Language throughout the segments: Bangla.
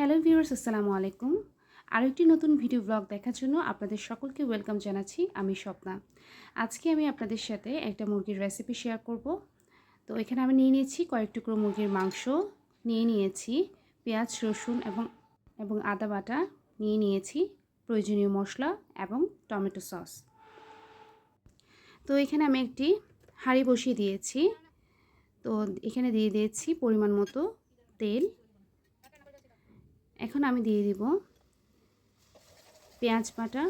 হ্যালো ভিউয়ার্স, আসসালামু আলাইকুম। আরও একটি নতুন ভিডিও ব্লগ দেখার জন্য আপনাদের সকলকে ওয়েলকাম জানাচ্ছি, আমি স্বপ্না। আজকে আমি আপনাদের সাথে একটা মুরগির রেসিপি শেয়ার করব। তো এখানে আমি নিয়ে নিয়েছি কয়েক টুকরো মুরগির মাংস, নিয়ে নিয়েছি পেঁয়াজ, রসুন এবং এবং আদা বাটা, নিয়ে নিয়েছি প্রয়োজনীয় মশলা এবং টমেটো সস। তো এখানে আমি একটি হাঁড়ি বসিয়ে দিয়েছি। তো এখানে দিয়ে দিয়েছি পরিমাণ মতো তেল এখন আমি দিয়ে দিব পেঁয়াজ বাটা,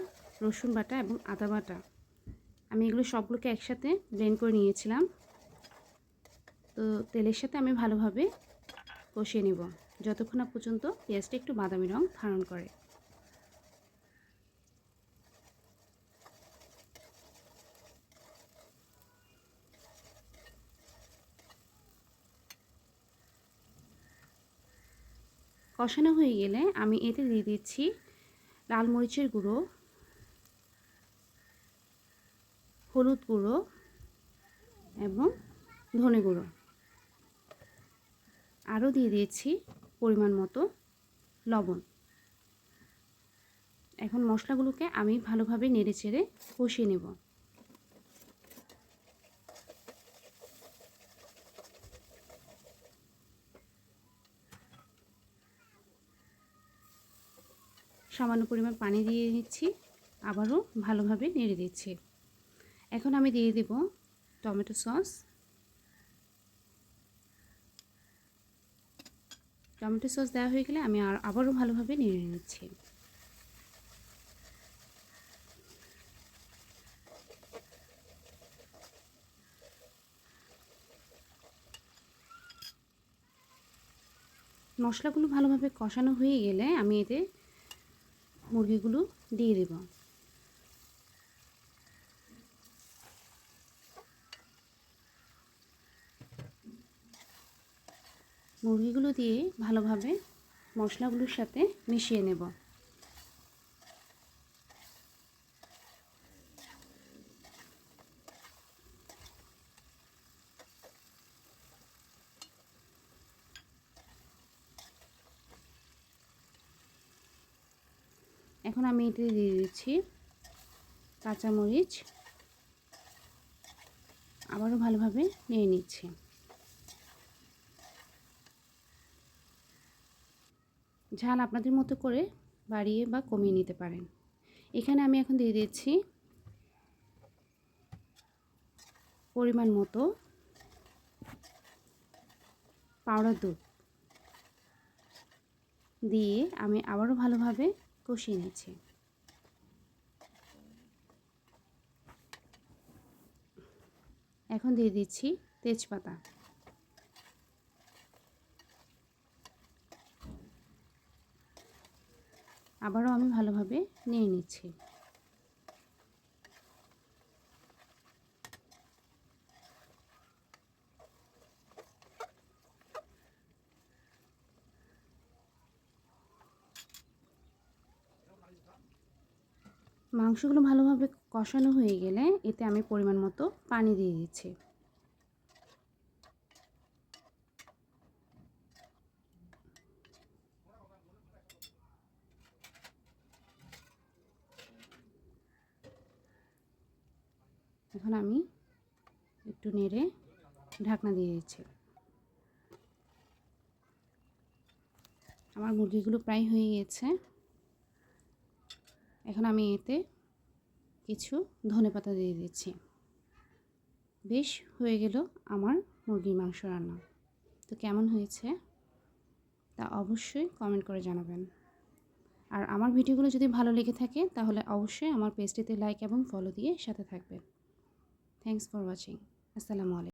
রসুন বাটা এবং আদা বাটা। আমি এগুলো সবগুলোকে একসাথে ব্লেন্ড করে নিয়েছিলাম। তো তেলের সাথে আমি ভালোভাবে কষিয়ে নিব। যতক্ষণ না পর্যন্ত পেঁয়াজটা একটু বাদামি রং ধারণ করে। কষানো হয়ে গেলে আমি এতে দিয়ে দিচ্ছি লাল মরিচের গুঁড়ো, হলুদ গুঁড়ো এবং ধনে গুঁড়ো। আরও দিয়ে দিয়েছি পরিমাণ মতো লবণ। এখন মশলাগুলোকে আমি ভালোভাবে নেড়ে চেড়ে কষিয়ে নেব। সামান্য পরিমাণ পানি দিয়ে দিচ্ছি আবারও ভালোভাবে নেড়ে দিচ্ছি। এখন আমি দিয়ে দেব টমেটো সস। টমেটো সস দেওয়া হয়ে গেলে আমি আর আবারও ভালোভাবে নেড়ে নিচ্ছি। মশলাগুলো ভালোভাবে কষানো হয়ে গেলে আমি এতে মুরগিগুলো দিয়ে দেব। মুরগিগুলো দিয়ে ভালোভাবে মশলাগুলোর সাথে মিশিয়ে নেব। এখন আমি এতে দিয়ে দিচ্ছি কাঁচামরিচ। আবারও ভালোভাবে নিয়ে নিচ্ছি। ঝাল আপনাদের মতো করে বাড়িয়ে বা কমিয়ে নিতে পারেন। এখানে আমি এখন দিয়ে দিচ্ছি পরিমাণ মতো পাউডার দুধ। দিয়ে আমি আবারও ভালোভাবে কষিয়ে নিচ্ছি। এখন দিয়ে দিচ্ছি তেজপাতা। আবারও আমি ভালোভাবে নিয়ে নিচ্ছি। মাংসগুলো ভালোভাবে কষানো হয়ে গেলে এতে আমি পরিমাণ মতো পানি দিয়ে দিচ্ছি। এখন আমি একটু নেড়ে ঢাকনা দিয়ে দিচ্ছি। আমার মুরগিগুলো প্রায় হয়ে গেছে। এখন আমি এতে কিছু ধনে পাতা দিয়ে দিচ্ছি। বেশ হয়ে গেল আমার মুরগির মাংস রান্না। তো কেমন হয়েছে? তা অবশ্যই কমেন্ট করে জানাবেন। আর আমার ভিডিওগুলো যদি ভালো লেগে থাকে, তাহলে অবশ্যই আমার পেজটিতে লাইক এবং ফলো দিয়ে সাথে থাকবেন। থ্যাংকস ফর ওয়াচিং আসসালামু আলাইকুম।